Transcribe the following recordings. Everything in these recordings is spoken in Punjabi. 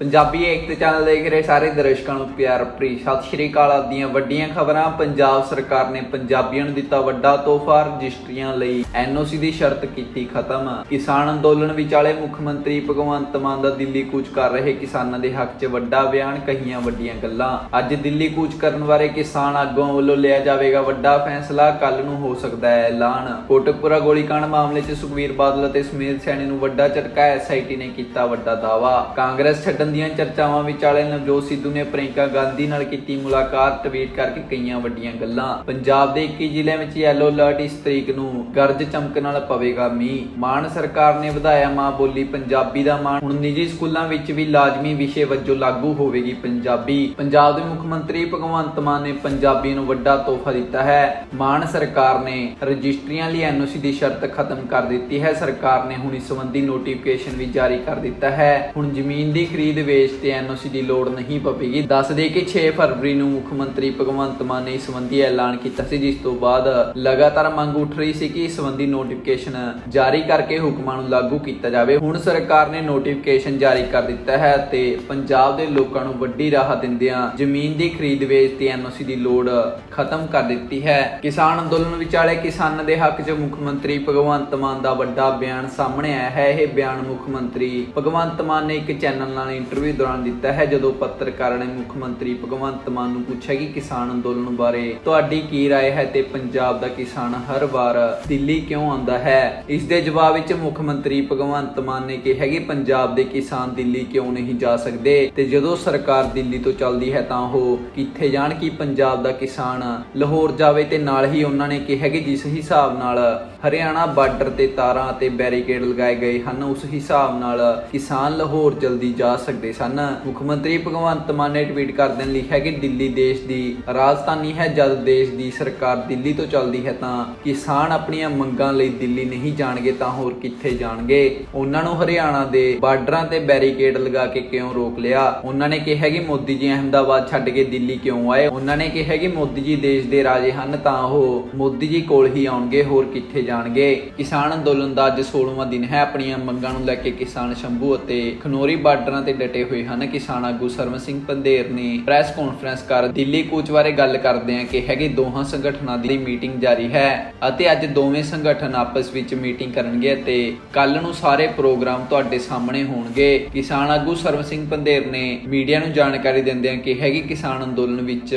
ਪੰਜਾਬੀ ਏਕਤਾ ਚੈਨਲ ਦੇਖ ਰਹੇ ਸਾਰੇ ਦਰਸ਼ਕਾਂ ਨੂੰ ਪਿਆਰ ਭਰੀ। ਸਤਿ ਸ਼੍ਰੀ ਅਕਾਲ ਆਪ ਵੱਡੀਆਂ ਖਬਰਾਂ। ਪੰਜਾਬ ਸਰਕਾਰ ਨੇ ਪੰਜਾਬੀਆਂ ਨੂੰ ਦਿੱਤਾ ਵੱਡਾ ਤੋਹਫਾ ਰਜਿਸਟਰੀਆਂ ਲਈ। ਐਨਓਸੀ ਦੀ ਸ਼ਰਤ ਕੀਤੀ ਖਤਮ। ਕਿਸਾਨ ਅੰਦੋਲਨ ਵਿਚਾਲੇ ਮੁੱਖ ਮੰਤਰੀ ਭਗਵੰਤ ਮਾਨ ਦਾ ਦਿੱਲੀ ਕੂਚ ਕਰ ਰਹੇ ਕਿਸਾਨਾਂ ਦੇ ਹੱਕ 'ਚ ਵੱਡਾ ਬਿਆਨ, ਕਹੀਆਂ ਵੱਡੀਆਂ ਗੱਲਾਂ। ਅੱਜ ਦਿੱਲੀ ਕੂਚ ਕਰਨ ਬਾਰੇ ਕਿਸਾਨ ਆਗੂਆਂ ਵੱਲੋਂ ਲਿਆ ਜਾਵੇਗਾ ਵੱਡਾ ਫੈਸਲਾ। ਕੱਲ ਨੂੰ ਹੋ ਸਕਦਾ ਹੈ ਐਲਾਨ। ਕੋਟਕਪੁਰਾ ਗੋਲੀकांड ਮਾਮਲੇ 'ਚ ਸੁਖਵੀਰ ਬਾਦਲ ਅਤੇ ਸਮੀਰ ਸੈਣੀ ਨੂੰ ਵੱਡਾ ਝਟਕਾ। ਐਸਆਈਟੀ ਨੇ ਕੀਤਾ ਵੱਡਾ ਦਾਅਵਾ। ਕਾਂਗਰਸ ਛੱਡਣ ਦੀਆਂ ਚਰਚਾਵਾਂ ਵਿਚਾਲੇ ਨਵਜੋਤ ਸਿੱਧੂ ਨੇ ਪ੍ਰਿੰਕਾ ਗਾਂਧੀ ਨਾਲ ਕੀਤੀ ਮੁਲਾਕਾਤ, ਟਵੀਟ ਕਰਕੇ ਕਈਆਂ ਵੱਡੀਆਂ ਗੱਲਾਂ। ਪੰਜਾਬ ਦੇ 21 ਜ਼ਿਲ੍ਹਿਆਂ ਵਿੱਚ ਯੈਲੋ ਅਲਰਟ ਇਸ ਤਰੀਕ ਨੂੰ ਗਰਜ ਚਮਕ ਨਾਲ ਪਵੇਗਾ ਮੀਂਹ। ਮਾਨ ਸਰਕਾਰ ਨੇ ਵਧਾਇਆ ਮਾਂ ਬੋਲੀ, ਪੰਜਾਬੀ ਦਾ ਮਾਣ। ਹੁਣ ਨਿੱਜੀ ਸਕੂਲਾਂ ਵਿੱਚ ਵੀ ਲਾਜ਼ਮੀ ਵਿਸ਼ੇ ਵਜੋਂ ਲਾਗੂ ਹੋਵੇਗੀ ਪੰਜਾਬੀ। ਪੰਜਾਬ ਦੇ ਮੁੱਖ ਮੰਤਰੀ ਭਗਵੰਤ ਮਾਨ ਨੇ ਪੰਜਾਬੀ ਨੂੰ ਵੱਡਾ ਤੋਹਫਾ ਦਿੱਤਾ ਹੈ। ਮਾਨ ਸਰਕਾਰ ਨੇ ਰਜਿਸਟਰੀਆਂ ਲਈ ਐਨਓਸੀ ਦੀ ਸ਼ਰਤ ਖਤਮ ਕਰ ਦਿੱਤੀ ਹੈ। ਸਰਕਾਰ ਨੇ ਹੁਣ ਇਸ ਸੰਬੰਧੀ ਨੋਟੀਫਿਕੇਸ਼ਨ ਵੀ ਜਾਰੀ ਕਰ ਦਿੱਤਾ ਹੈ। ਹੁਣ ਜ਼ਮੀਨ ਦੀ ਖਰੀਦ ਵੇਚ ਤੇ ਐਨਓਸੀ ਦੀ ਲੋੜ ਨਹੀਂ ਪਵੇਗੀ। ਦੱਸ ਦੇ ਕਿ 6 ਫਰਵਰੀ ਨੂੰ ਮੁੱਖ ਮੰਤਰੀ ਭਗਵੰਤ ਮਾਨ ਨੇ ਇਸ ਸੰਬੰਧੀ ਐਲਾਨ ਕੀਤਾ ਸੀ, ਜਿਸ ਤੋਂ ਬਾਅਦ ਲਗਾਤਾਰ ਮੰਗ ਉੱਠ ਰਹੀ ਸੀ ਕਿ ਇਸ ਸੰਬੰਧੀ ਨੋਟੀਫਿਕੇਸ਼ਨ ਜਾਰੀ ਕਰਕੇ ਹੁਕਮਾਂ ਨੂੰ ਲਾਗੂ ਕੀਤਾ ਜਾਵੇ। ਹੁਣ ਸਰਕਾਰ ਨੇ ਨੋਟੀਫਿਕੇਸ਼ਨ ਜਾਰੀ ਕਰ ਦਿੱਤਾ ਹੈ ਤੇ ਪੰਜਾਬ ਦੇ ਲੋਕਾਂ ਨੂੰ ਵੱਡੀ ਰਾਹਤ ਦਿੰਦਿਆਂ ਜ਼ਮੀਨ ਦੀ ਖਰੀਦ ਵੇਚ ਤੇ ਐਨਓਸੀ ਦੀ ਲੋੜ ਖਤਮ ਕਰ ਦਿੱਤੀ ਹੈ। ਕਿਸਾਨ ਅੰਦੋਲਨ ਵਿਚਾਲੇ ਕਿਸਾਨਾਂ ਦੇ ਹੱਕ 'ਚ ਮੁੱਖ ਮੰਤਰੀ ਭਗਵੰਤ ਮਾਨ ਦਾ ਵੱਡਾ ਬਿਆਨ ਸਾਹਮਣੇ ਆਇਆ ਹੈ। ਇਹ ਬਿਆਨ ਮੁੱਖ ਮੰਤਰੀ ਭਗਵੰਤ ਮਾਨ ਨੇ ਇੱਕ ਚੈਨਲ ਨਾਲ ਇੰਟਰਵਿਊ ਦੌਰਾਨ ਦਿੱਤਾ ਹੈ ਜਦੋਂ ਪੱਤਰਕਾਰਾਂ ਨੇ ਮੁੱਖ ਮੰਤਰੀ ਭਗਵੰਤ ਮਾਨ ਨੂੰ ਪੁੱਛਿਆ ਕਿ ਕਿਸਾਨ ਅੰਦੋਲਨ ਬਾਰੇ ਤੁਹਾਡੀ ਕੀ رائے ਹੈ ਤੇ ਪੰਜਾਬ ਦਾ ਕਿਸਾਨ ਹਰ ਵਾਰ ਦਿੱਲੀ ਕਿਉਂ ਆਉਂਦਾ ਹੈ ਇਸ ਦੇ ਜਵਾਬ ਵਿੱਚ ਮੁੱਖ ਮੰਤਰੀ ਭਗਵੰਤ ਮਾਨ ਨੇ ਕਿਹਾ ਕਿ ਪੰਜਾਬ ਦੇ ਕਿਸਾਨ ਦਿੱਲੀ ਕਿਉਂ ਨਹੀਂ ਜਾ ਸਕਦੇ ਤੇ ਜਦੋਂ ਸਰਕਾਰ ਦਿੱਲੀ ਤੋਂ ਚੱਲਦੀ ਹੈ ਤਾਂ ਉਹ ਕਿੱਥੇ ਜਾਣ ਕਿ ਪੰਜਾਬ ਦਾ ਕਿਸਾਨ ਲਾਹੌਰ ਜਾਵੇ ਤੇ ਨਾਲ ਹੀ ਉਹਨਾਂ ਨੇ ਕਿਹਾ ਕਿ ਜਿਸ ਹਿਸਾਬ ਨਾਲ ਹਰਿਆਣਾ ਬਾਰਡਰ ਤੇ ਤਾਰਾਂ ਅਤੇ ਬੈਰੀਕੇਡ ਲਗਾਏ ਗਏ ਹਨ। ਉਸ ਹਿਸਾਬ ਨਾਲ ਕਿਸਾਨ ਲਾਹੌਰ ਜਲਦੀ ਜਾ ਸਕਦੇ ਸਨ। ਮੁੱਖ ਮੰਤਰੀ ਭਗਵੰਤ ਮਾਨ ਨੇ ਟਵੀਟ ਕਰਦੇ ਲਿਖਿਆ ਕਿ ਦਿੱਲੀ ਦੇਸ਼ ਦੀ ਰਾਜਧਾਨੀ ਹੈ। ਜਦ ਦੇਸ਼ ਦੀ ਸਰਕਾਰ ਦਿੱਲੀ ਤੋਂ ਚੱਲਦੀ ਹੈ ਤਾਂ ਕਿਸਾਨ ਆਪਣੀਆਂ ਮੰਗਾਂ ਲਈ ਦਿੱਲੀ ਨਹੀਂ ਜਾਣਗੇ ਤਾਂ ਹੋਰ ਕਿੱਥੇ ਜਾਣਗੇ? ਉਹਨਾਂ ਨੂੰ ਹਰਿਆਣਾ ਦੇ ਬਾਰਡਰਾਂ ਤੇ ਬੈਰੀਕੇਡ ਲਗਾ ਕੇ ਕਿਉਂ ਰੋਕ ਲਿਆ? ਉਹਨਾਂ ਨੇ ਕਿਹਾ ਕਿ ਮੋਦੀ ਜੀ ਅਹਿਮਦਾਬਾਦ ਛੱਡ ਕੇ ਦਿੱਲੀ ਕਿਉਂ ਆਏ? ਉਹਨਾਂ ਨੇ ਕਿਹਾ ਕਿ ਮੋਦੀ ਜੀ ਦੇਸ਼ ਦੇ ਰਾਜੇ ਹਨ ਤਾਂ ਉਹ ਮੋਦੀ ਜੀ ਕੋਲ ਹੀ ਆਉਣਗੇ। ਹੋਰ ਕਿੱਥੇ ਜਾਣਗੇ। ਕਿਸਾਨ ਅੰਦੋਲਨ ਦਾ ਅੱਜ 16ਵਾਂ ਦਿਨ ਹੈ। ਆਪਣੀਆਂ ਮੰਗਾਂ ਨੂੰ ਲੈ ਕੇ ਕਿਸਾਨ ਸ਼ੰਭੂ ਅਤੇ ਖਨੋਰੀ ਬਾਰਡਰਾਂ ਤੇ ਡਟੇ ਹੋਏ ਹਨ। ਕਿਸਾਨ ਆਗੂ ਸਰਵਨ ਸਿੰਘ ਪੰਧੇਰ ਨੇ ਪ੍ਰੈਸ ਕਾਨਫਰੰਸ ਕਰ ਦਿੱਲੀ ਕੂਚ ਬਾਰੇ ਗੱਲ ਕਰਦੇ ਆ ਕਿ ਹੈਗੇ ਦੋਹਾਂ ਸੰਗਠਨਾਂ ਦੀ ਮੀਟਿੰਗ ਜਾਰੀ ਹੈ ਅਤੇ ਅੱਜ ਦੋਵੇਂ ਸੰਗਠਨ ਆਪਸ ਵਿੱਚ ਮੀਟਿੰਗ ਕਰਨਗੇ ਅਤੇ ਕੱਲ ਨੂੰ ਸਾਰੇ ਪ੍ਰੋਗਰਾਮ ਤੁਹਾਡੇ ਸਾਹਮਣੇ ਹੋਣਗੇ। ਕਿਸਾਨ ਆਗੂ ਸਰਵਨ ਸਿੰਘ ਪੰਧੇਰ ਨੇ ਮੀਡੀਆ ਨੂੰ ਜਾਣਕਾਰੀ ਦਿੰਦਿਆਂ ਕਿਹਾ ਕਿ ਕਿਸਾਨ ਅੰਦੋਲਨ ਵਿੱਚ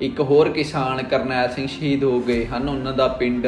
ਇੱਕ ਹੋਰ ਕਿਸਾਨ ਕਰਨੈਲ ਸਿੰਘ ਸ਼ਹੀਦ ਹੋ ਗਏ ਹਨ। ਉਹਨਾਂ ਦਾ ਪਿੰਡ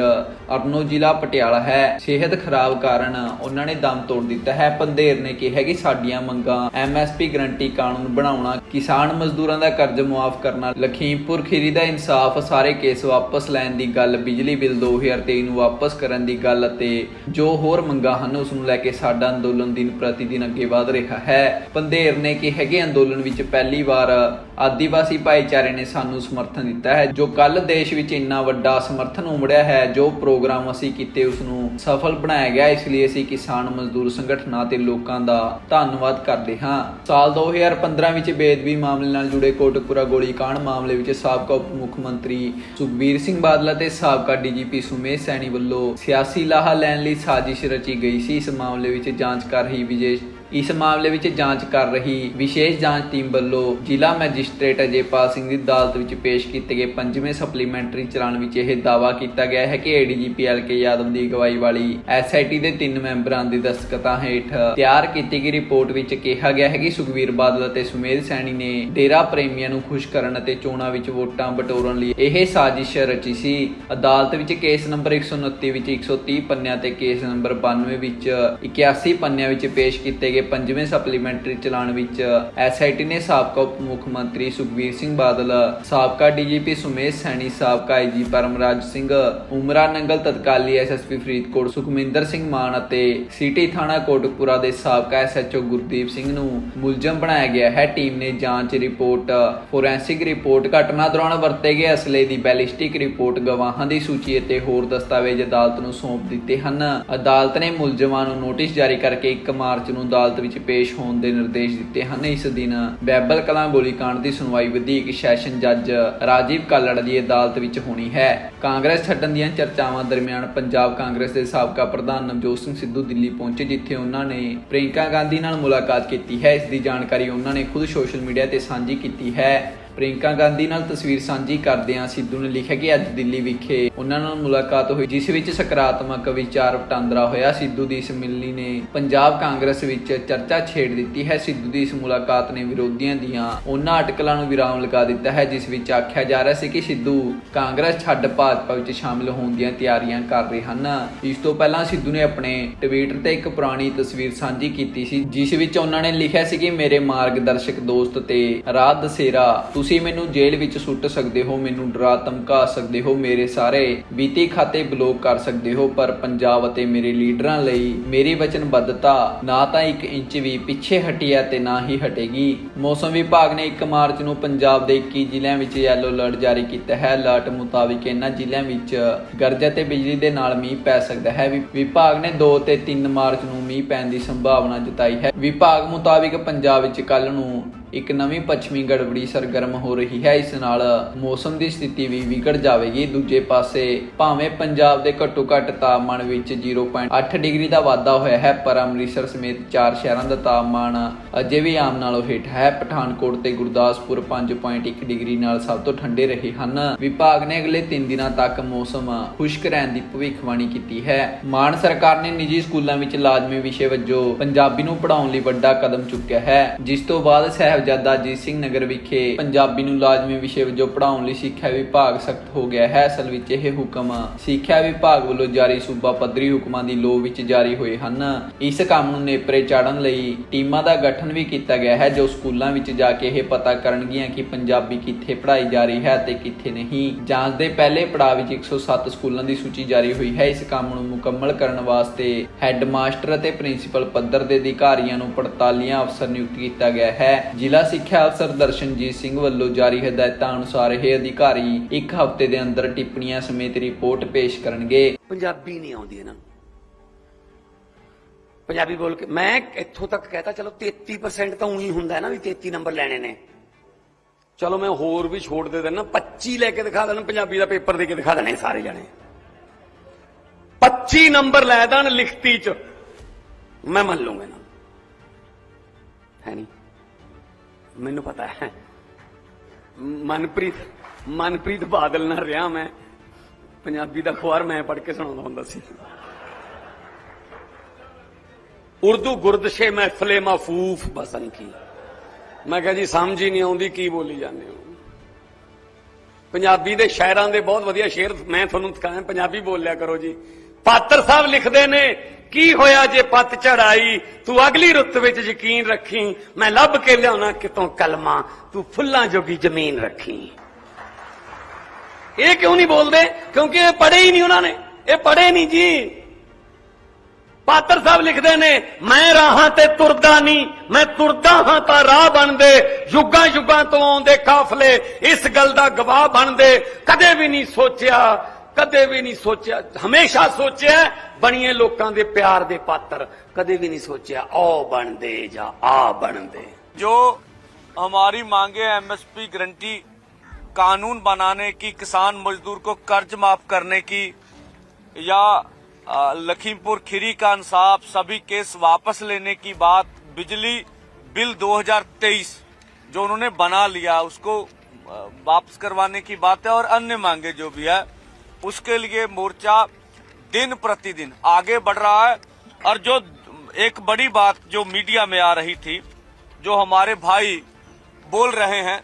ਅਰਨੋ ਜ਼ਿਲ੍ਹਾ ਪਟਿਆਲਾ ਹੈ। ਸਿਹਤ ਖਰਾਬ ਕਾਰਨ ਉਹਨਾਂ ਨੇ ਦਮ ਤੋੜ ਦਿੱਤਾ ਹੈ। ਪੰਧੇਰ ਨੇ ਕਿਹਾ ਕਿ ਸਾਡੀਆਂ ਮੰਗਾਂ ਐਮਐਸਪੀ ਗਰੰਟੀ ਕਾਨੂੰਨ ਬਣਾਉਣਾ, ਕਿਸਾਨ ਮਜ਼ਦੂਰਾਂ ਦਾ ਕਰਜ਼ ਮੁਆਫ ਕਰਨਾ, ਲਖੀਮਪੁਰ ਖੀਰੀ ਦਾ ਇਨਸਾਫ, ਸਾਰੇ ਕੇਸ ਵਾਪਸ ਲੈਣ ਦੀ ਗੱਲ, ਬਿਜਲੀ ਬਿੱਲ 2023 ਨੂੰ ਵਾਪਸ ਕਰਨ ਦੀ ਗੱਲ ਅਤੇ ਜੋ ਹੋਰ ਮੰਗਾਂ ਹਨ, ਉਸ ਨੂੰ ਲੈ ਕੇ ਸਾਡਾ ਅੰਦੋਲਨ ਦਿਨ ਪ੍ਰਤੀ ਦਿਨ ਅੱਗੇ ਵਧ ਰਿਹਾ ਹੈ। ਪੰਧੇਰ ਨੇ ਕਿਹਾ ਕਿ ਅੰਦੋਲਨ ਵਿੱਚ ਪਹਿਲੀ ਵਾਰ ਆਦੀਵਾਸੀ ਭਾਈਚਾਰੇ ਨੇ ਸਾਨੂੰ ਸਮਰਥਨ ਦਿੱਤਾ ਹੈ, ਜੋ ਕੱਲ ਦੇਸ਼ ਵਿੱਚ ਇੰਨਾ ਵੱਡਾ ਸਮਰਥਨ ਉਮੜਿਆ ਹੈ, ਜੋ ਪ੍ਰੋਗਰਾਮ ਅਸੀਂ ਕੀਤੇ ਉਸ ਨੂੰ ਸਫਲ ਬਣਾਇਆ ਗਿਆ, ਇਸ ਲਈ ਅਸੀਂ ਕਿਸਾਨ ਮਜ਼ਦੂਰ ਸੰਗਠਨਾਂ ਤੇ ਲੋਕਾਂ ਦਾ ਧੰਨਵਾਦ ਕਰਦੇ ਹਾਂ। ਸਾਲ 2015 ਵਿੱਚ ਬੇਦਬੀ ਮਾਮਲੇ ਨਾਲ ਜੁੜੇ ਕੋਟਕਪੁਰਾ ਗੋਲੀकांड ਮਾਮਲੇ ਵਿੱਚ ਸਾਬਕਾ ਉਪ ਮੁੱਖ ਮੰਤਰੀ ਸੁਖਬੀਰ ਸਿੰਘ ਬਾਦਲ ਅਤੇ ਸਾਬਕਾ ਡੀਜੀਪੀ ਸੁਮੇਸ਼ ਸੈਣੀ ਵੱਲੋਂ ਸਿਆਸੀ ਲਾਹਾ ਲੈਣ ਲਈ ਸਾਜ਼ਿਸ਼ ਰਚੀ ਗਈ ਸੀ। ਇਸ ਮਾਮਲੇ ਵਿੱਚ ਜਾਂਚ ਕਰ ਰਹੀ ਵਿਜੇ ਇਸ ਮਾਮਲੇ ਵਿੱਚ ਜਾਂਚ ਕਰ ਰਹੀ ਵਿਸ਼ੇਸ਼ ਜਾਂਚ ਟੀਮ ਵੱਲੋਂ ਜ਼ਿਲ੍ਹਾ ਮੈਜਿਸਟ੍ਰੇਟ ਅਜੇਪਾਲ ਸਿੰਘ ਦੀ ਅਦਾਲਤ ਵਿੱਚ ਪੇਸ਼ ਕੀਤੇ ਗਏ ਪੰਜਵੇਂ ਸਪਲੀਮੈਂਟਰੀ ਚਲਾਨ ਵਿੱਚ ਇਹ ਦਾਅਵਾ ਕੀਤਾ ਗਿਆ ਹੈ ਕਿ ਏਡੀਜੀਪੀ ਐਲਕੇ ਯਾਦਵ ਦੀ ਅਗਵਾਈ ਵਾਲੀ ਐਸਆਈਟੀ ਦੇ ਤਿੰਨ ਮੈਂਬਰਾਂ ਦੀ ਦਸਤਖਤਾਂ ਹੇਠ ਤਿਆਰ ਕੀਤੀ ਗਈ ਰਿਪੋਰਟ ਵਿੱਚ ਕਿਹਾ ਗਿਆ ਹੈ ਕਿ ਸੁਖਵੀਰ ਬਾਦਲ ਅਤੇ ਸੁਮੇਧ ਸੈਣੀ ਨੇ ਡੇਰਾ ਪ੍ਰੇਮੀਆਂ ਨੂੰ ਖੁਸ਼ ਕਰਨ ਅਤੇ ਚੋਣਾਂ ਵਿੱਚ ਵੋਟਾਂ ਬਟੋਰਨ ਲਈ ਇਹ ਸਾਜ਼ਿਸ਼ ਰਚੀ ਸੀ। ਅਦਾਲਤ ਵਿੱਚ ਕੇਸ ਨੰਬਰ 129 ਵਿੱਚ 130 ਪੰਨਿਆਂ ਤੇ ਕੇਸ ਨੰਬਰ 92 ਵਿੱਚ 81 ਪੰਨਿਆਂ ਵਿੱਚ ਪੇਸ਼ ਕੀਤੇ ਗਏ ਪੰਜਵੇਂ ਸਪਲੀਮੈਂਟਰੀ ਚਲਾਨ ਵਿੱਚ ਐਸਆਈਟੀ ਨੇ ਸਾਬਕਾ ਉਪ ਮੁੱਖ ਮੰਤਰੀ ਸੁਖਬੀਰ ਸਿੰਘ ਬਾਦਲ, ਸਾਬਕਾ ਡੀਜੀਪੀ ਸੁਮੇਸ਼ ਸੈਣੀ, ਸਾਬਕਾ ਆਈਜੀ ਪਰਮਰਾਜ ਸਿੰਘ, ਉਮਰਾ ਨੰਗਲ ਤਤਕਾਲੀ ਐਸਐਸਪੀ ਫਰੀਦਕੋਟ ਸੁਖਮਿੰਦਰ ਸਿੰਘ ਮਾਨ ਅਤੇ ਸਿਟੀ ਥਾਣਾ ਕੋਟਕਪੁਰਾ ਦੇ ਸਾਬਕਾ ਐਸਐਚਓ ਗੁਰਦੀਪ ਸਿੰਘ ਨੂੰ ਮੁਲਜ਼ਮ ਬਣਾਇਆ ਗਿਆ ਹੈ। ਟੀਮ ਨੇ ਜਾਂਚ ਰਿਪੋਰਟ, ਫੋਰੈਂਸਿਕ ਰਿਪੋਰਟ ਘਟਨਾ ਦੌਰਾਨ ਵਰਤੇ ਗਏ ਅਸਲੇ ਦੀ ਬੈਲਿਸਟਿਕ ਰਿਪੋਰਟ, ਗਵਾਹਾਂ ਦੀ ਸੂਚੀ ਅਤੇ ਹੋਰ ਦਸਤਾਵੇਜ਼ ਅਦਾਲਤ ਨੂੰ ਸੌਂਪ ਦਿੱਤੇ ਹਨ। ਅਦਾਲਤ ਨੇ ਮੁਲਜ਼ਮਾਂ ਨੂੰ ਨੋਟਿਸ ਜਾਰੀ ਕਰਕੇ 1 ਮਾਰਚ ਨੂੰ ਅਦਾਲਤ ਵਿੱਚ ਪੇਸ਼ ਹੋਣ ਦੇ ਨਿਰਦੇਸ਼ ਦਿੱਤੇ ਹਨ। ਇਸ ਦਿਨ ਬੈਬਲ ਕਲਾਂ ਗੋਲੀकांड ਦੀ ਸੁਣਵਾਈ ਵਧੀਕ ਸੈਸ਼ਨ ਜੱਜ ਰਾਜੀਵ ਕਾਲੜ ਦੀ ਅਦਾਲਤ ਵਿੱਚ ਹੋਣੀ ਹੈ। ਕਾਂਗਰਸ ਛੱਡਣ ਦੀਆਂ ਚਰਚਾਵਾਂ ਦਰਮਿਆਨ ਪੰਜਾਬ ਕਾਂਗਰਸ ਦੇ ਸਾਬਕਾ ਪ੍ਰਧਾਨ ਨਵਜੋਤ ਸਿੰਘ ਸਿੱਧੂ ਦਿੱਲੀ ਪਹੁੰਚੇ, ਜਿੱਥੇ ਉਹਨਾਂ ਨੇ ਪ੍ਰਿੰਕਾ ਗਾਂਧੀ ਨਾਲ ਮੁਲਾਕਾਤ ਕੀਤੀ ਹੈ। ਇਸ ਦੀ ਜਾਣਕਾਰੀ ਉਹਨਾਂ ਨੇ ਖੁਦ ਸੋਸ਼ਲ ਮੀਡੀਆ ਤੇ ਸਾਂਝੀ ਕੀਤੀ ਹੈ। ਪ੍ਰਿੰਕਾ ਗਾਂਧੀ ਨਾਲ ਤਸਵੀਰ ਸਾਂਝੀ ਕਰਦਿਆਂ ਸਿੱਧੂ ਨੇ ਲਿਖਿਆ ਕਿ ਅੱਜ ਦਿੱਲੀ ਵਿਖੇ ਉਹਨਾਂ ਨਾਲ ਮੁਲਾਕਾਤ ਹੋਈ, ਜਿਸ ਵਿੱਚ ਸਕਾਰਾਤਮਕ ਵਿਚਾਰ ਵਟਾਂਦਰਾ ਹੋਇਆ। ਸਿੱਧੂ ਦੀ ਇਸ ਮਿਲਣੀ ਨੇ ਪੰਜਾਬ ਕਾਂਗਰਸ ਵਿੱਚ ਚਰਚਾ ਛੇੜ ਦਿੱਤੀ ਹੈ। ਸਿੱਧੂ ਦੀ ਇਸ ਮੁਲਾਕਾਤ ਨੇ ਵਿਰੋਧੀਆਂ ਦੀਆਂ ਉਹਨਾਂ ਅਟਕਲਾਂ ਨੂੰ ਵਿਰਾਮ ਲਗਾ ਦਿੱਤਾ ਹੈ, ਜਿਸ ਵਿੱਚ ਆਖਿਆ ਜਾ ਰਿਹਾ ਸੀ ਕਿ ਸਿੱਧੂ ਕਾਂਗਰਸ ਛੱਡ ਭਾਜਪਾ ਵਿੱਚ ਸ਼ਾਮਲ ਹੋਣ ਦੀਆਂ ਤਿਆਰੀਆਂ ਕਰ ਰਹੇ ਹਨ। ਇਸ ਤੋਂ ਪਹਿਲਾਂ ਸਿੱਧੂ ਨੇ ਆਪਣੇ ਟਵਿੱਟਰ ਤੇ ਇੱਕ ਪੁਰਾਣੀ ਤਸਵੀਰ ਸਾਂਝੀ ਕੀਤੀ ਸੀ, ਜਿਸ ਵਿੱਚ ਉਹਨਾਂ ਨੇ ਲਿਖਿਆ ਸੀ ਕਿ ਮੇਰੇ ਮਾਰਗਦਰਸ਼ਕ ਦੋਸਤ ਤੇ ਰਾਹ ਦਸੇਰਾ ਤੁਸੀਂ ਮੈਨੂੰ ਜੇਲ੍ਹ ਵਿੱਚ ਸੁੱਟ ਸਕਦੇ ਹੋ, ਮੈਨੂੰ ਡਰਾ ਧਮਕਾ ਸਕਦੇ ਹੋ, ਮੇਰੇ ਸਾਰੇ ਬੀਤੇ ਖਾਤੇ ਬਲੌਕ ਕਰ ਸਕਦੇ ਹੋ, ਪਰ ਪੰਜਾਬ ਅਤੇ ਮੇਰੇ ਲੀਡਰਾਂ ਲਈ ਮੇਰੀ ਵਚਨਬੱਧਤਾ ਨਾ ਤਾਂ 1 ਇੰਚ ਵੀ ਪਿੱਛੇ ਹਟੀ ਹੈ ਤੇ ਨਾ ਹੀ ਹਟੇਗੀ। ਮੌਸਮ ਵਿਭਾਗ ਨੇ 1 ਮਾਰਚ ਨੂੰ ਪੰਜਾਬ ਦੇ 21 ਜ਼ਿਲ੍ਹਿਆਂ ਵਿੱਚ ਯੈਲੋ ਅਲਰਟ ਜਾਰੀ ਕੀਤਾ ਹੈ। ਅਲਰਟ ਮੁਤਾਬਿਕ ਇਹਨਾਂ ਜ਼ਿਲ੍ਹਿਆਂ ਵਿੱਚ ਗਰਜ ਅਤੇ ਬਿਜਲੀ ਦੇ ਨਾਲ ਮੀਂਹ ਪੈ ਸਕਦਾ ਹੈ। ਵਿਭਾਗ ਨੇ 2 ਤੇ 3 ਮਾਰਚ ਨੂੰ ਮੀਂਹ ਪੈਣ ਦੀ ਸੰਭਾਵਨਾ ਜਤਾਈ ਹੈ। ਵਿਭਾਗ ਮੁਤਾਬਿਕ ਪੰਜਾਬ ਵਿੱਚ ਕੱਲ ਨੂੰ ਇੱਕ ਨਵੀਂ ਪੱਛਮੀ ਗੜਬੜੀ ਸਰਗਰਮ ਹੋ ਰਹੀ ਹੈ। ਇਸ ਨਾਲ ਮੌਸਮ ਦੀ ਸਥਿਤੀ ਵੀ ਵਿਗੜ ਜਾਵੇਗੀ। ਦੂਜੇ ਪਾਸੇ ਭਾਵੇਂ ਪੰਜਾਬ ਦੇ ਘੱਟੋ ਘੱਟ ਤਾਪਮਾਨ ਵਿੱਚ 0.8 ਡਿਗਰੀ ਦਾ ਵਾਧਾ ਹੋਇਆ ਹੈ, ਪਰ ਅੰਮ੍ਰਿਤਸਰ ਸਮੇਤ ਚਾਰ ਸ਼ਹਿਰਾਂ ਦਾ ਤਾਪਮਾਨ ਅਜੇ ਵੀ ਆਮ ਨਾਲੋਂ ਹੇਠ ਹੈ। ਪਠਾਨਕੋਟ ਤੇ ਗੁਰਦਾਸਪੁਰ 5.1 ਡਿਗਰੀ ਨਾਲ ਸਭ ਤੋਂ ਠੰਡੇ ਰਹੇ ਹਨ। ਵਿਭਾਗ ਨੇ ਅਗਲੇ 3 ਦਿਨਾਂ ਤੱਕ ਮੌਸਮ ਖੁਸ਼ਕ ਰਹਿਣ ਦੀ ਭਵਿੱਖਬਾਣੀ ਕੀਤੀ ਹੈ। ਮਾਨ ਸਰਕਾਰ ਨੇ ਨਿੱਜੀ ਸਕੂਲਾਂ ਵਿੱਚ ਲਾਜ਼ਮੀ ਵਿਸ਼ੇ ਵਜੋਂ ਪੰਜਾਬੀ ਨੂੰ ਪੜ੍ਹਾਉਣ ਲਈ ਵੱਡਾ ਕਦਮ ਚੁੱਕਿਆ ਹੈ, ਜਿਸ ਤੋਂ ਬਾਅਦ ਸਾਹਿਬਜ਼ਾਦਾ ਅਜੀਤ ਸਿੰਘ ਨਗਰ ਵਿਖੇ ਪੰਜਾਬੀ ਨੂੰ ਲਾਜ਼ਮੀ ਵਿਸ਼ੇ ਵਜੋਂ ਪੜ੍ਹਾਉਣ ਲਈ ਸਿੱਖਿਆ ਵਿਭਾਗ ਸਖਤ ਹੋ ਗਿਆ ਹੈ। ਅਸਲ ਵਿੱਚ ਇਹ ਹੁਕਮ ਸਿੱਖਿਆ ਵਿਭਾਗ ਵੱਲੋਂ ਜਾਰੀ ਸੂਬਾ ਪੱਧਰੀ ਹੁਕਮਾਂ ਦੀ ਲੋੜ ਵਿੱਚ ਜਾਰੀ ਹੋਏ ਹਨ। ਇਸ ਕੰਮ ਨੂੰ ਨੇਪਰੇ ਚਾੜਨ ਲਈ ਟੀਮਾਂ ਦਾ ਗਠਨ ਵੀ ਕੀਤਾ ਗਿਆ ਹੈ, ਜੋ ਸਕੂਲਾਂ ਵਿੱਚ ਜਾ ਕੇ ਇਹ ਪਤਾ ਕਰਨਗੀਆਂ ਕਿ ਪੰਜਾਬੀ ਕਿੱਥੇ ਪੜ੍ਹਾਈ ਜਾ ਰਹੀ ਹੈ ਤੇ ਕਿੱਥੇ ਨਹੀਂ। ਜਾਂਚ ਦੇ ਪਹਿਲੇ ਪੜਾਅ ਵਿੱਚ 107 ਸਕੂਲਾਂ ਦੀ ਸੂਚੀ ਜਾਰੀ ਹੋਈ ਹੈ। ਇਸ ਕੰਮ ਨੂੰ ਮੁਕੰਮਲ ਕਰਨ ਵਾਸਤੇ ਹੈੱਡਮਾਸਟਰ ਅਤੇ ਪ੍ਰਿੰਸੀਪਲ ਪੱਧਰ ਦੇ ਅਧਿਕਾਰੀਆਂ ਨੂੰ 48 ਅਫਸਰ ਨਿਯੁਕਤ ਕੀਤਾ ਗਿਆ ਹੈ ਜ਼ਿਲ੍ਹਾ ਸਿੱਖਿਆ ਅਫਸਰ ਦਰਸ਼ਨਜੀਤ ਸਿੰਘ ਵੱਲੋਂ ਜਾਰੀ ਹਦਾਇਤਾਂ ਅਨੁਸਾਰ ਇਹ ਅਧਿਕਾਰੀ ਇੱਕ ਹਫ਼ਤੇ ਦੇ ਅੰਦਰ ਟਿੱਪਣੀਆਂ ਸਮੇਤ ਰਿਪੋਰਟ ਪੇਸ਼ ਕਰਨਗੇ। ਪੰਜਾਬੀ ਨਹੀਂ ਆਉਂਦੀ ਇਹਨਾਂ ਨੂੰ। ਪੰਜਾਬੀ ਬੋਲ ਕੇ ਮੈਂ ਇੱਥੋਂ ਤੱਕ ਕਹਤਾ, ਚਲੋ 33% ਤਾਂ ਉਹੀ ਹੁੰਦਾ ਹੈ ਨਾ ਵੀ 33 ਨੰਬਰ ਲੈਣੇ ਨੇ। ਚਲੋ ਮੈਂ ਹੋਰ ਵੀ ਛੋੜ ਦੇ ਦੇਣਾ 25 ਲੈ ਕੇ ਦਿਖਾ ਦੇਣਾ, ਪੰਜਾਬੀ ਦਾ ਪੇਪਰ ਦੇ ਕੇ ਦਿਖਾ ਦੇਣੇ ਸਾਰੇ ਜਣੇ। 25 ਨੰਬਰ ਲੈ ਦੇਣ ਲਿਖਤੀ ਚ। ਮੈਂ ਮੰਨ ਲੂੰਗਾ ਨਾ। ਹੈ ਨਹੀਂ। ਮੈਨੂੰ ਪਤਾ ਹੈ। ਮਨਪ੍ਰੀਤ ਮਨਪ੍ਰੀਤ ਬਾਦਲ ਨਾਲ ਰਿਹਾ ਮੈਂ। ਪੰਜਾਬੀ ਦਾ ਅਖਬਾਰ ਮੈਂ ਪੜ੍ਹ ਕੇ ਸੁਣਾਉਂਦਾ ਹੁੰਦਾ ਸੀ। ਉਰਦੂ ਗੁਰਦਸ਼ੇ ਮਹਿਫਲੇ ਮਫੂਫ ਬਸਨ ਕੀ। ਮੈਂ ਕਿਹਾ ਜੀ, ਸਮਝ ਹੀ ਨਹੀਂ ਆਉਂਦੀ ਕੀ ਬੋਲੀ ਜਾਂਦੇ ਹੋ। ਪੰਜਾਬੀ ਦੇ ਸ਼ਾਇਰਾਂ ਦੇ ਬਹੁਤ ਵਧੀਆ ਸ਼ੇਰ ਮੈਂ ਤੁਹਾਨੂੰ ਦਿਖਾਇਆ ਪੰਜਾਬੀ ਬੋਲਿਆ ਕਰੋ ਜੀ। ਪਾਤਰ ਸਾਹਿਬ ਲਿਖਦੇ ਨੇ ਕੀ ਹੋਇਆ ਜੇ ਪੱਤ ਚੜਾਈ? ਤੂੰ ਅਗਲੀ ਰੁੱਤ ਵਿੱਚ ਯਕੀਨ ਰੱਖੀ। ਮੈਂ ਲੱਭ ਕੇ ਲਿਆਉਣਾ ਕਿਤੋਂ ਕਲਮਾ? ਤੂੰ ਫੁੱਲਾਂ ਜੋਗੀ ਜ਼ਮੀਨ ਰੱਖੀ। ਇਹ ਕਿਉਂ ਨਹੀਂ ਬੋਲਦੇ? ਕਿਉਂਕਿ ਇਹ ਪੜ੍ਹੇ ਹੀ ਨਹੀਂ ਉਹਨਾਂ ਨੇ। ਇਹ ਪੜ੍ਹੇ ਨਹੀਂ ਜੀ। ਪਾਤਰ ਸਾਹਿਬ ਲਿਖਦੇ ਨੇ, ਮੈਂ ਰਾਹਾਂ ਤੇ ਤੁਰਦਾ ਨਹੀਂ। ਮੈਂ ਤੁਰਦਾ ਹਾਂ ਤਾਂ ਰਾਹ ਬਣਦੇ। ਯੁੱਗਾਂ ਯੁੱਗਾਂ ਤੋਂ ਆਉਂਦੇ ਕਾਫਲੇ। ਇਸ ਗੱਲ ਦਾ ਗਵਾਹ ਬਣਦੇ। ਕਦੇ ਵੀ ਨਹੀਂ ਸੋਚਿਆ ਕਦੇ ਵੀ ਨਹੀਂ ਸੋਚਿਆ ਹਮੇਸ਼ਾ ਸੋਚਿਆ ਬਣੀਏ ਲੋਕਾਂ ਦੇ ਪਿਆਰ ਦੇ ਪਾਤਰ ਕਦੇ ਵੀ ਨਹੀਂ ਸੋਚਿਆ ਔ ਬਣਦੇ ਜਾਂ ਆ ਬਣਦੇ जो हमारी मांगे एमएसपी गारंटी कानून बनाने की किसान मजदूर को कर्ज माफ करने की या अ, लखीमपुर खीरी का इंसाफ सभी केस वापस लेने की बात बिजली बिल 2023 जो उन्होंने बना लिया उसको अ, वापस करवाने की बात है और अन्य मांगे जो भी है उसके लिए मोर्चा दिन प्रतिदिन आगे बढ़ रहा है। और जो एक बड़ी बात जो मीडिया में आ रही थी, जो हमारे भाई बोल रहे हैं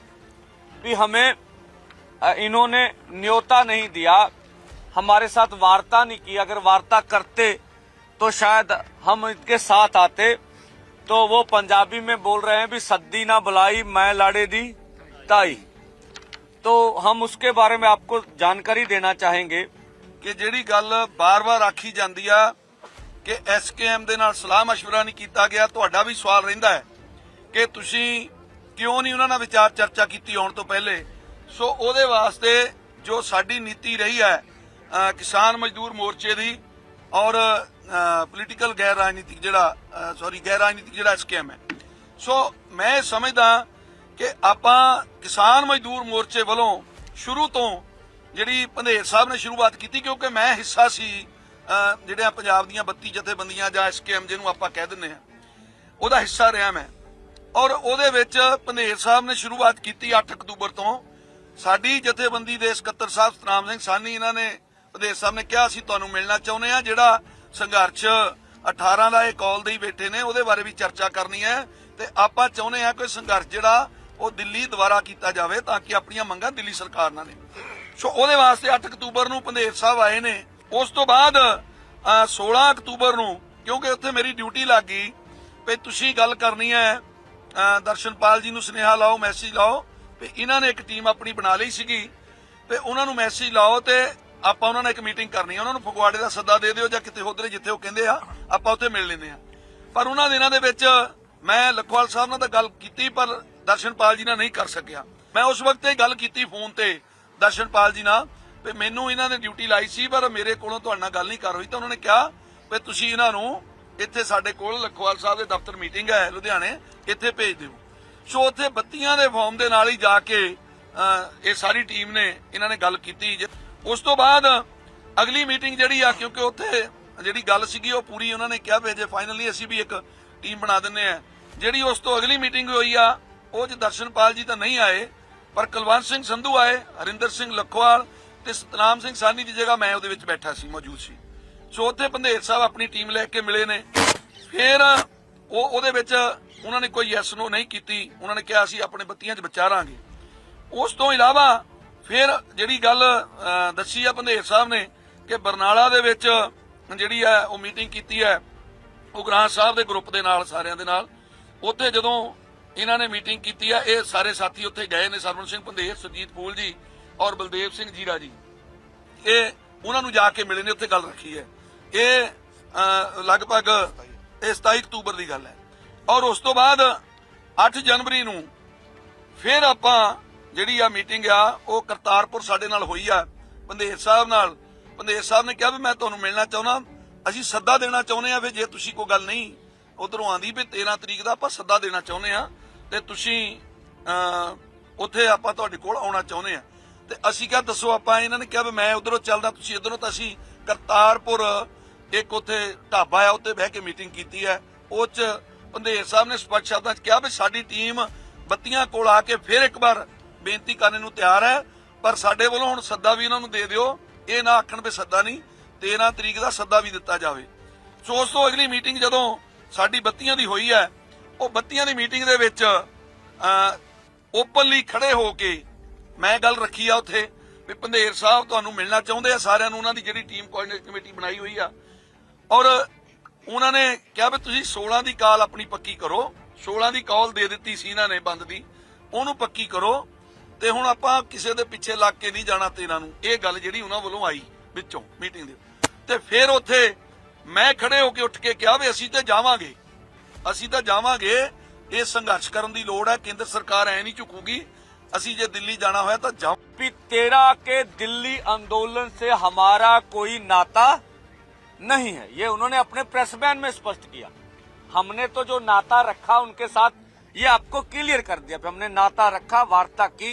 कि हमें इन्होंने न्योता नहीं दिया, हमारे साथ वार्ता नहीं की, अगर वार्ता करते तो शायद हम इनके साथ आते। तो वो पंजाबी में बोल रहे हैं भी, सद्दी ना बुलाई, मैं लाड़े दी, ताई। तो हम उसके बारे में आपको जानकारी देना चाहेंगे ਕਿ ਜਿਹੜੀ ਗੱਲ ਬਾਰ-ਬਾਰ ਆਖੀ ਜਾਂਦੀ ਆ ਕਿ ਐਸਕੇਐਮ ਦੇ ਨਾਲ ਸਲਾਹ مشورہ ਨਹੀਂ ਕੀਤਾ ਗਿਆ ਤੁਹਾਡਾ ਵੀ ਸਵਾਲ ਰਹਿੰਦਾ ਹੈ ਕਿ ਤੁਸੀਂ ਕਿਉਂ ਨਹੀਂ ਉਹਨਾਂ ਨਾਲ ਵਿਚਾਰ ਚਰਚਾ ਕੀਤੀ ਆਉਣ ਤੋਂ ਪਹਿਲੇ ਸੋ ਉਹਦੇ ਵਾਸਤੇ ਜੋ ਸਾਡੀ ਨੀਤੀ ਰਹੀ ਹੈ ਅ, ਕਿਸਾਨ ਮਜ਼ਦੂਰ ਮੋਰਚੇ ਦੀ ਔਰ ਪੋਲੀਟੀਕਲ ਗੈਰ ਰਾਜਨੀਤਿਕ ਜਿਹੜਾ ਸੌਰੀ ਗੈਰ ਰਾਜਨੀਤਿਕ ਜਿਹੜਾ ਸਕੀਮ ਹੈ ਸੋ ਮੈਂ ਇਹ ਸਮਝਦਾ ਕਿ ਆਪਾਂ ਕਿਸਾਨ ਮਜ਼ਦੂਰ ਮੋਰਚੇ ਵੱਲੋਂ ਸ਼ੁਰੂ ਤੋਂ ਜਿਹੜੀ ਪੰਧੇਰ ਸਾਹਿਬ ਨੇ ਸ਼ੁਰੂਆਤ ਕੀਤੀ ਕਿਉਂਕਿ ਮੈਂ ਹਿੱਸਾ ਸੀ ਅਹ, ਜਿਹੜੀਆਂ ਪੰਜਾਬ ਦੀਆਂ 32 ਜਥੇਬੰਦੀਆਂ ਜਾਂ ਐਸਕੇਐਮ ਜਿਹਨੂੰ ਆਪਾਂ ਕਹਿ ਦਿੰਦੇ ਆ ਉਹਦਾ ਹਿੱਸਾ ਰਿਹਾ ਮੈਂ। ਔਰ ਉਹਦੇ ਵਿੱਚ ਪੰਧੇਰ ਸਾਹਿਬ ਨੇ ਸ਼ੁਰੂਆਤ ਕੀਤੀ 8 ਅਕਤੂਬਰ ਤੋਂ। ਸਾਡੀ ਜਥੇਬੰਦੀ ਦੇ ਸਕੱਤਰ ਸਾਹਿਬ ਸਤਨਾਮ ਸਿੰਘ ਸਾਨੀ ਇਹਨਾਂ ਨੇ ਪੰਧੇਰ ਸਾਹਿਬ ਨੇ ਕਿਹਾ ਅਸੀਂ ਤੁਹਾਨੂੰ ਮਿਲਣਾ ਚਾਹੁੰਦੇ ਆ ਜਿਹੜਾ ਸੰਘਰਸ਼ 18 ਦਾ ਇਹ ਕਾਲ ਦੇ ਹੀ ਬੈਠੇ ਨੇ ਉਹਦੇ ਬਾਰੇ ਵੀ ਚਰਚਾ ਕਰਨੀ ਹੈ। ਤੇ ਆਪਾਂ ਚਾਹੁੰਦੇ ਆ ਕਿ ਸੰਘਰਸ਼ ਜਿਹੜਾ ਉਹ ਦਿੱਲੀ ਦੁਆਰਾ ਕੀਤਾ ਜਾਵੇ ਤਾਂ ਕਿ ਆਪਣੀਆਂ ਮੰਗਾਂ ਦਿੱਲੀ ਸਰਕਾਰ ਨਾਲ ਨੇ। ਸੋ ਉਹਦੇ ਵਾਸਤੇ 8 ਅਕਤੂਬਰ ਨੂੰ ਪੰਧੇਰ ਸਾਹਿਬ ਆਏ ਨੇ। ਉਸ ਤੋਂ ਬਾਅਦ ਅਹ, 16 ਅਕਤੂਬਰ ਨੂੰ ਕਿਉਂਕਿ ਉੱਥੇ ਮੇਰੀ ਡਿਊਟੀ ਲੱਗ ਗਈ ਵੀ ਤੁਸੀਂ ਗੱਲ ਕਰਨੀ ਹੈ ਅਹ, ਦਰਸ਼ਨਪਾਲ ਜੀ ਨੂੰ ਸੁਨੇਹਾ ਲਾਓ ਮੈਸੇਜ ਲਾਓ ਵੀ ਇਹਨਾਂ ਨੇ ਇੱਕ ਟੀਮ ਆਪਣੀ ਬਣਾ ਲਈ ਸੀਗੀ ਤੇ ਉਹਨਾਂ ਨੂੰ ਮੈਸੇਜ ਲਾਓ ਤੇ ਆਪਾਂ ਉਹਨਾਂ ਨਾਲ ਇੱਕ ਮੀਟਿੰਗ ਕਰਨੀ ਹੈ। ਉਹਨਾਂ ਨੂੰ ਫਗਵਾੜੇ ਦਾ ਸੱਦਾ ਦੇ ਦਿਓ ਜਾਂ ਕਿਤੇ ਹੋਦਰੇ ਜਿੱਥੇ ਉਹ ਕਹਿੰਦੇ ਆ ਆਪਾਂ ਉੱਥੇ ਮਿਲ ਲੈਂਦੇ ਆ। ਪਰ ਉਹਨਾਂ ਦਿਨਾਂ ਦੇ ਵਿੱਚ ਮੈਂ ਲਖਵਾਲ ਸਾਹਿਬ ਨਾਲ ਤਾਂ ਗੱਲ ਕੀਤੀ ਪਰ ਦਰਸ਼ਨਪਾਲ ਜੀ ਨਾਲ ਨਹੀਂ ਕਰ ਸਕਿਆ। ਮੈਂ ਉਸ ਵਕਤ ਇਹ ਗੱਲ ਕੀਤੀ ਫੋਨ ਤੇ, ਦਰਸ਼ਨਪਾਲ ਜੀ ਨਾਲ, ਵੀ ਮੈਨੂੰ ਇਹਨਾਂ ਨੇ ਡਿਊਟੀ ਲਾਈ ਸੀ, ਪਰ ਮੇਰੇ ਕੋਲੋਂ ਤੁਹਾਡੇ ਨਾਲ ਗੱਲ ਨਹੀਂ ਕਰ ਹੋਈ। ਤਾਂ ਉਹਨਾਂ ਨੇ ਕਿਹਾ ਵੀ ਤੁਸੀਂ ਇਹਨਾਂ ਨੂੰ ਇੱਥੇ ਸਾਡੇ ਕੋਲ ਲਖਵਾਲ ਸਾਹਿਬ ਦੇ ਦਫ਼ਤਰ ਮੀਟਿੰਗ ਹੈ ਲੁਧਿਆਣੇ, ਇੱਥੇ ਭੇਜ ਦਿਓ। ਸੋ ਉੱਥੇ ਬੱਤੀਆਂ ਦੇ ਫਾਰਮ ਦੇ ਨਾਲ ਹੀ ਜਾ ਕੇ ਇਹ ਸਾਰੀ ਟੀਮ ਨੇ ਇਹਨਾਂ ਨੇ ਗੱਲ ਕੀਤੀ। ਉਸ ਤੋਂ ਬਾਅਦ ਅਗਲੀ ਮੀਟਿੰਗ ਜਿਹੜੀ ਆ, ਕਿਉਂਕਿ ਉੱਥੇ ਜਿਹੜੀ ਗੱਲ ਸੀਗੀ, ਉਹ ਪੂਰੀ ਉਹਨਾਂ ਨੇ ਕਿਹਾ ਵੀ ਜੇ ਫਾਈਨਲੀ ਅਸੀਂ ਵੀ ਇੱਕ ਟੀਮ ਬਣਾ ਦਿੰਨੇ ਆ ਜਿਹੜੀ ਉਸ ਤੋਂ ਅਗਲੀ ਮੀਟਿੰਗ ਹੋਈ ਆ ਉਹ ਚ ਦਰਸ਼ਨਪਾਲ ਜੀ ਤਾਂ ਨਹੀਂ ਆਏ, ਪਰ ਕੁਲਵੰਤ ਸਿੰਘ ਸੰਧੂ ਆਏ, ਹਰਿੰਦਰ ਸਿੰਘ ਲੱਖੋਵਾਲ ਤੇ ਸਤਨਾਮ ਸਿੰਘ ਸਾਨੀ ਦੀ ਜਗ੍ਹਾ ਮੈਂ ਉਹਦੇ ਵਿੱਚ ਬੈਠਾ ਸੀ, ਮੌਜੂਦ ਸੀ। ਸੋ ਉੱਥੇ ਬੰਦੇਰ ਸਾਹਿਬ ਆਪਣੀ ਟੀਮ ਲੈ ਕੇ ਮਿਲੇ ਨੇ। ਫਿਰ ਉਹ ਉਹਦੇ ਵਿੱਚ ਉਹਨਾਂ ਨੇ ਕੋਈ ਯੈਸ ਨੋ ਨਹੀਂ ਕੀਤੀ। ਉਹਨਾਂ ਨੇ ਕਿਹਾ, ਅਸੀਂ ਆਪਣੇ ਬੱਤੀਆਂ 'ਚ ਵਿਚਾਰਾਂਗੇ। ਉਸ ਤੋਂ ਇਲਾਵਾ ਫਿਰ ਜਿਹੜੀ ਗੱਲ ਦੱਸੀ ਆ ਪੰਧੇਰ ਸਾਹਿਬ ਨੇ ਕਿ ਬਰਨਾਲਾ ਦੇ ਵਿੱਚ ਜਿਹੜੀ ਹੈ ਉਹ ਮੀਟਿੰਗ ਕੀਤੀ ਹੈ, ਉਹ ਉਗਰਾਹ ਸਾਹਿਬ ਦੇ ਗਰੁੱਪ ਦੇ ਨਾਲ, ਸਾਰਿਆਂ ਦੇ ਨਾਲ। ਉੱਥੇ ਜਦੋਂ ਇਹਨਾਂ ਨੇ ਮੀਟਿੰਗ ਕੀਤੀ ਆ। ਇਹ ਸਾਰੇ ਸਾਥੀ ਉੱਥੇ ਗਏ ਨੇ ਸਰਵਨ ਸਿੰਘ ਪੰਦੇਰ ਸੁਰਜੀਤ ਫੂਲ ਜੀ ਔਰ ਬਲਦੇਵ ਸਿੰਘ ਜੀਰਾ ਜੀ। ਇਹ ਉਹਨਾਂ ਨੂੰ ਜਾ ਕੇ ਮਿਲੇ ਨੇ, ਉੱਥੇ ਗੱਲ ਰੱਖੀ ਹੈ। ਇਹ ਲਗਭਗ ਇਹ 27 ਅਕਤੂਬਰ ਦੀ ਗੱਲ ਹੈ। ਔਰ ਉਸ ਤੋਂ ਬਾਅਦ 8 ਜਨਵਰੀ ਨੂੰ ਫਿਰ ਆਪਾਂ ਜਿਹੜੀ ਆ ਮੀਟਿੰਗ ਆ, ਉਹ ਕਰਤਾਰਪੁਰ ਸਾਡੇ ਨਾਲ ਹੋਈ ਆ ਪੰਧੇਰ ਸਾਹਿਬ ਨਾਲ। ਪੰਧੇਰ ਸਾਹਿਬ ਨੇ ਕਿਹਾ ਵੀ ਮੈਂ ਤੁਹਾਨੂੰ ਮਿਲਣਾ ਚਾਹੁੰਦਾ, ਅਸੀਂ ਸੱਦਾ ਦੇਣਾ ਚਾਹੁੰਦੇ ਆ, ਵੀ ਜੇ ਤੁਸੀਂ ਕੋਈ ਗੱਲ ਨਹੀਂ, ਉਧਰੋਂ ਆਂਦੀ ਵੀ 13 ਤਰੀਕ ਦਾ ਆਪਾਂ ਸੱਦਾ ਦੇਣਾ ਚਾਹੁੰਦੇ ਆ। ਤੇ ਤੁਸੀਂ ਉੱਥੇ ਆਪਾਂ ਤੁਹਾਡੇ ਕੋਲ ਆਉਣਾ ਚਾਹੁੰਦੇ ਆ। ਤੇ ਅਸੀਂ ਕਿਹਾ, ਦੱਸੋ ਆਪਾਂ, ਇਹਨਾਂ ਨੇ ਕਿਹਾ ਵੀ ਮੈਂ ਉਧਰੋਂ ਚੱਲਦਾ, ਤੁਸੀਂ ਇਧਰੋਂ ਤਾਂ ਅਸੀਂ ਕਰਤਾਰਪੁਰ, ਇੱਕ ਉੱਥੇ ਢਾਬਾ ਆ, ਉੱਥੇ ਬਹਿ ਕੇ ਮੀਟਿੰਗ ਕੀਤੀ ਹੈ ਉਹ ਚ ਪੰਧੇਰ ਸਾਹਿਬ ਨੇ ਸਪਸ਼ਟ ਸ਼ਬਦਾਂ ਚ ਕਿਹਾ ਵੀ ਸਾਡੀ ਟੀਮ ਬੱਤੀਆਂ ਕੋਲ ਆ ਕੇ ਫਿਰ ਇੱਕ ਵਾਰ ਬੇਨਤੀ ਕਰਨ ਨੂੰ ਤਿਆਰ ਹੈ। ਪਰ ਸਾਡੇ ਵੱਲੋਂ ਹੁਣ ਸੱਦਾ ਵੀ ਇਹਨਾਂ ਨੂੰ ਦੇ ਦਿਓ। ਇਹ ਨਾ ਆਖਣ ਵੀ ਸੱਦਾ ਨਹੀਂ 13 ਤਰੀਕ ਦਾ ਸੱਦਾ ਵੀ ਦਿੱਤਾ ਜਾਵੇ। ਸੋ ਉਸ ਤੋਂ ਅਗਲੀ ਮੀਟਿੰਗ ਜਦੋਂ ਸਾਡੀ ਬੱਤੀਆਂ ਦੀ ਹੋਈ ਹੈ ਉਹ ਬੱਤੀਆਂ ਦੀ ਮੀਟਿੰਗ ਦੇ ਵਿੱਚ ਓਪਨਲੀ ਖੜੇ ਹੋ ਕੇ ਮੈਂ ਗੱਲ ਰੱਖੀ ਆ ਉੱਥੇ ਵੀ ਪੰਧੇਰ ਸਾਹਿਬ ਤੁਹਾਨੂੰ ਮਿਲਣਾ ਚਾਹੁੰਦੇ ਆ, ਸਾਰਿਆਂ ਨੂੰ ਉਹਨਾਂ ਦੀ ਜਿਹੜੀ ਟੀਮ ਕੋਆਰਡੀਨੇਟ ਕਮੇਟੀ ਬਣਾਈ ਹੋਈ ਆ। ਔਰ ਉਹਨਾਂ ਨੇ ਕਿਹਾ ਵੀ ਤੁਸੀਂ 16 ਦੀ ਕਾਲ ਆਪਣੀ ਪੱਕੀ ਕਰੋ 16 ਦੀ ਕਾਲ ਦੇ ਦਿੱਤੀ ਸੀ ਇਹਨਾਂ ਨੇ ਬੰਦ ਦੀ, ਉਹਨੂੰ ਪੱਕੀ ਕਰੋ ਤੇ ਹੁਣ ਆਪਾਂ ਕਿਸੇ ਦੇ ਪਿੱਛੇ ਲੱਗ ਕੇ ਨਹੀਂ ਜਾਣਾ ਤੇਰਾਂ ਨੂੰ। ਇਹ ਗੱਲ ਜਿਹੜੀ ਉਹਨਾਂ ਵੱਲੋਂ ਆਈ ਵਿੱਚੋਂ ਮੀਟਿੰਗ ਦੇ ਤੇ ਫਿਰ ਉੱਥੇ ਮੈਂ ਖੜੇ ਹੋ ਕੇ ਉੱਠ ਕੇ ਕਿਹਾ ਵੀ ਅਸੀਂ ਤੇ ਜਾਵਾਂਗੇ। ਅਸੀਂ ਤਾਂ ਜਾਵਾਂਗੇ ਇਹ ਸੰਘਰਸ਼ ਕਰਨ ਦੀ ਲੋੜ ਹੈ ਕੇਂਦਰ ਸਰਕਾਰ ਐ ਨਹੀਂ ਝੁਕੂਗੀ ਅਸੀਂ ਜੇ ਦਿੱਲੀ ਜਾਣਾ ਹੋਇਆ ਤਾਂ ਜਾ पी तेरह के दिल्ली आंदोलन से हमारा कोई नाता नहीं है ये उन्होंने अपने प्रेस बयान में स्पष्ट किया हमने तो जो नाता रखा उनके साथ ये आपको क्लियर कर दिया कि हमने नाता रखा वार्ता की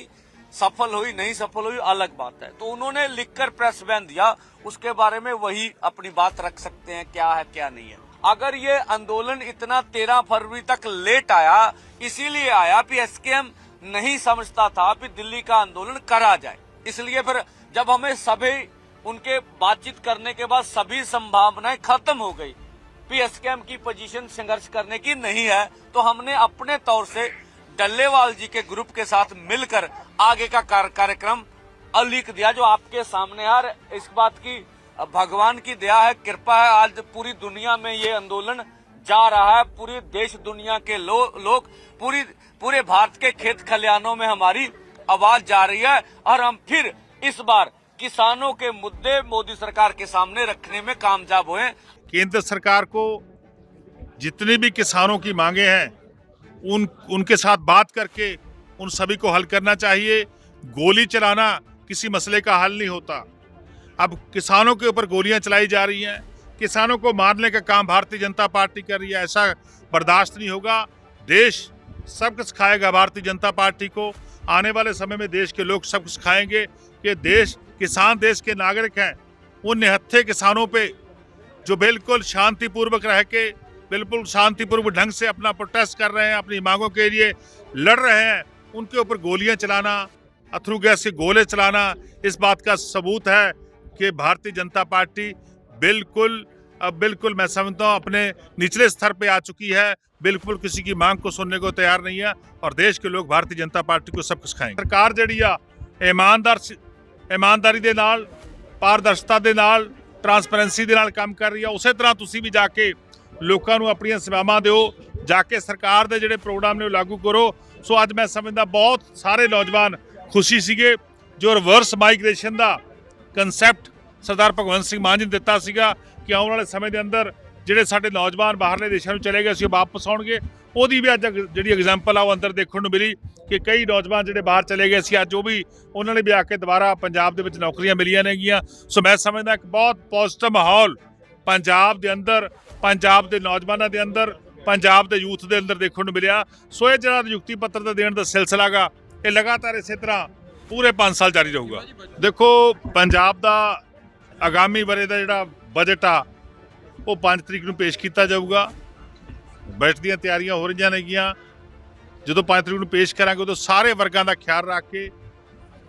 सफल हुई नहीं सफल हुई अलग बात है तो उन्होंने लिखकर प्रेस बयान दिया उसके बारे में वही अपनी बात रख सकते हैं क्या है क्या नहीं है अगर ये आंदोलन इतना तेरह फरवरी तक लेट आया, इसीलिए आया कि एसकेएम नहीं समझता था कि दिल्ली का आंदोलन करा जाए। इसलिए फिर जब हमें सभी, उनके बातचीत करने के बाद सभी संभावनाएँ खत्म हो गई पीएसकेएम की पोजीशन संघर्ष करने की नहीं है तो हमने अपने तौर से डल्लेवाल जी के ग्रुप के साथ मिलकर आगे का कार्यक्रम लिख दिया, जो आपके सामने है इस बात की भगवान की दया है कृपा है आज पूरी दुनिया में ये आंदोलन जा रहा है पूरी देश दुनिया के लो, लोग पूरी पूरे भारत के खेत खलियानों में हमारी आवाज़ जा रही है और हम फिर इस बार किसानों के मुद्दे मोदी सरकार के सामने रखने में कामयाब हुए केंद्र सरकार को जितनी भी किसानों की मांगे हैं उन उनके साथ बात करके उन सभी को हल करना चाहिए। गोली चलाना किसी मसले का हल नहीं होता। अब किसानों के ऊपर गोलियाँ चलाई जा रही हैं। किसानों को मारने का काम भारतीय जनता पार्टी कर रही है, ऐसा बर्दाश्त नहीं होगा। देश सब कुछ खाएगा भारतीय जनता पार्टी को। आने वाले समय में देश के लोग सब कुछ खाएँगे कि देश, किसान देश के नागरिक हैं। उन निहत्थे किसानों पे जो बिल्कुल शांतिपूर्वक रह के, बिल्कुल शांतिपूर्वक ढंग से अपना प्रोटेस्ट कर रहे हैं, अपनी मांगों के लिए लड़ रहे हैं, उनके ऊपर गोलियाँ चलाना अथरू गैस के गोले चलाना, इस बात का सबूत है। कि भारतीय जनता पार्टी बिल्कुल अब बिल्कुल मैं समझता हूँ अपने निचले स्तर पे आ चुकी है बिल्कुल किसी की मांग को सुनने को तैयार नहीं है और देश के लोग भारतीय जनता पार्टी को सब कुछ ਖਾਏਗੇ ਸਰਕਾਰ ਜਿਹੜੀ ਆ ਇਮਾਨਦਾਰ ਸ- ਇਮਾਨਦਾਰੀ ਦੇ ਨਾਲ ਪਾਰਦਰਸ਼ਤਾ ਦੇ ਨਾਲ ਟਰਾਂਸਪੇਰੈਂਸੀ ਦੇ ਨਾਲ ਕੰਮ ਕਰ ਰਹੀ ਆ ਉਸੇ ਤਰ੍ਹਾਂ ਤੁਸੀਂ ਵੀ ਜਾ ਕੇ ਲੋਕਾਂ ਨੂੰ ਆਪਣੀਆਂ ਸੇਵਾਵਾਂ ਦਿਓ ਜਾ ਕੇ ਸਰਕਾਰ ਦੇ ਜਿਹੜੇ ਪ੍ਰੋਗਰਾਮ ਨੇ ਉਹ ਲਾਗੂ ਕਰੋ ਸੋ ਅੱਜ ਮੈਂ ਸਮਝਦਾ ਬਹੁਤ ਸਾਰੇ ਨੌਜਵਾਨ ਖੁਸ਼ੀ ਸੀਗੇ ਜੋ ਰਿਵਰਸ ਮਾਈਗ੍ਰੇਸ਼ਨ ਦਾ ਕਨਸੈਪਟ ਸਰਦਾਰ ਭਗਵੰਤ ਸਿੰਘ ਮਾਨ ਜੀ ਨੇ ਦਿੱਤਾ ਸੀਗਾ ਕਿ ਆਉਣ ਵਾਲੇ ਸਮੇਂ ਦੇ ਅੰਦਰ ਜਿਹੜੇ ਸਾਡੇ ਨੌਜਵਾਨ ਬਾਹਰਲੇ ਦੇਸ਼ਾਂ ਨੂੰ ਚਲੇ ਗਏ ਸੀ ਉਹ ਵਾਪਸ ਆਉਣਗੇ। ਉਹਦੀ ਵੀ ਅੱਜ ਜਿਹੜੀ ਐਗਜ਼ਾਮਪਲ ਆ ਉਹ ਅੰਦਰ ਦੇਖਣ ਨੂੰ ਮਿਲੀ ਕਿ ਕਈ ਨੌਜਵਾਨ ਜਿਹੜੇ ਬਾਹਰ ਚਲੇ ਗਏ ਸੀ, ਅੱਜ ਉਹ ਵੀ ਉਹਨਾਂ ਨੇ ਵੀ ਆ ਕੇ ਦੁਬਾਰਾ ਪੰਜਾਬ ਦੇ ਵਿੱਚ ਨੌਕਰੀਆਂ ਮਿਲੀਆਂ ਨੇਗੀਆਂ। ਸੋ ਮੈਂ ਸਮਝਦਾ ਇੱਕ ਬਹੁਤ ਪੋਜ਼ਿਟਿਵ ਮਾਹੌਲ ਪੰਜਾਬ ਦੇ ਅੰਦਰ, ਪੰਜਾਬ ਦੇ ਨੌਜਵਾਨਾਂ ਦੇ ਅੰਦਰ, ਪੰਜਾਬ ਦੇ ਯੂਥ ਦੇ ਅੰਦਰ ਦੇਖਣ ਨੂੰ ਮਿਲਿਆ। ਸੋ ਇਹ ਜਿਹੜਾ ਨਿਯੁਕਤੀ ਪੱਤਰ ਦਾ ਦੇਣ ਦਾ ਸਿਲਸਿਲਾ ਗਾ, ਇਹ ਲਗਾਤਾਰ ਇਸੇ ਤਰ੍ਹਾਂ ਪੂਰੇ 5 ਸਾਲ ਜਾਰੀ ਰਹੂਗਾ ਦੇਖੋ ਪੰਜਾਬ ਦਾ ਆਗਾਮੀ ਬਰੇ ਦਾ ਜਿਹੜਾ ਬਜਟ ਆ ਉਹ 5 ਤਰੀਕ ਨੂੰ ਪੇਸ਼ ਕੀਤਾ ਜਾਊਗਾ ਬਜਟ ਦੀਆਂ ਤਿਆਰੀਆਂ ਹੋ ਰਹੀਆਂ ਨੇਗੀਆਂ ਜਦੋਂ 5 ਤਰੀਕ ਨੂੰ ਪੇਸ਼ ਕਰਾਂਗੇ ਉਦੋਂ ਸਾਰੇ ਵਰਗਾਂ ਦਾ ਖਿਆਲ ਰੱਖ ਕੇ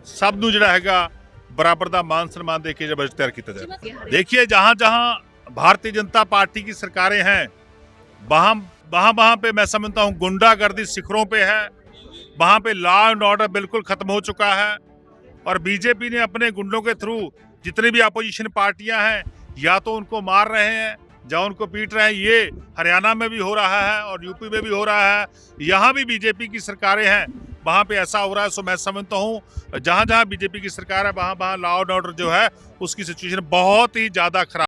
ਸਭ ਨੂੰ ਜਿਹੜਾ ਹੈਗਾ बराबर ਦਾ मान सम्मान देके जब बजट तैयार किया जाएगा देखिए जहां जहां भारतीय जनता पार्टी की सरकारें हैं वहां वहां वहां पे मैं समझता हूं गुंडागर्दी शिखरों पे है वहाँ पे लॉ एंड ऑर्डर बिल्कुल खत्म हो चुका है। और बीजेपी ने अपने गुंडों के थ्रू जितनी भी अपोजिशन पार्टियाँ हैं, या तो उनको मार रहे हैं, या उनको पीट रहे हैं, ये हरियाणा में भी हो रहा है और यूपी में भी हो रहा है। यहाँ भी बीजेपी की सरकारें हैं। वहाँ पे ऐसा हो रहा है, सो मैं समझता हूँ जहाँ जहाँ बीजेपी की सरकार है वहाँ वहाँ लॉ एंड ऑर्डर जो है, उसकी सिचुएशन बहुत ही ज़्यादा खराब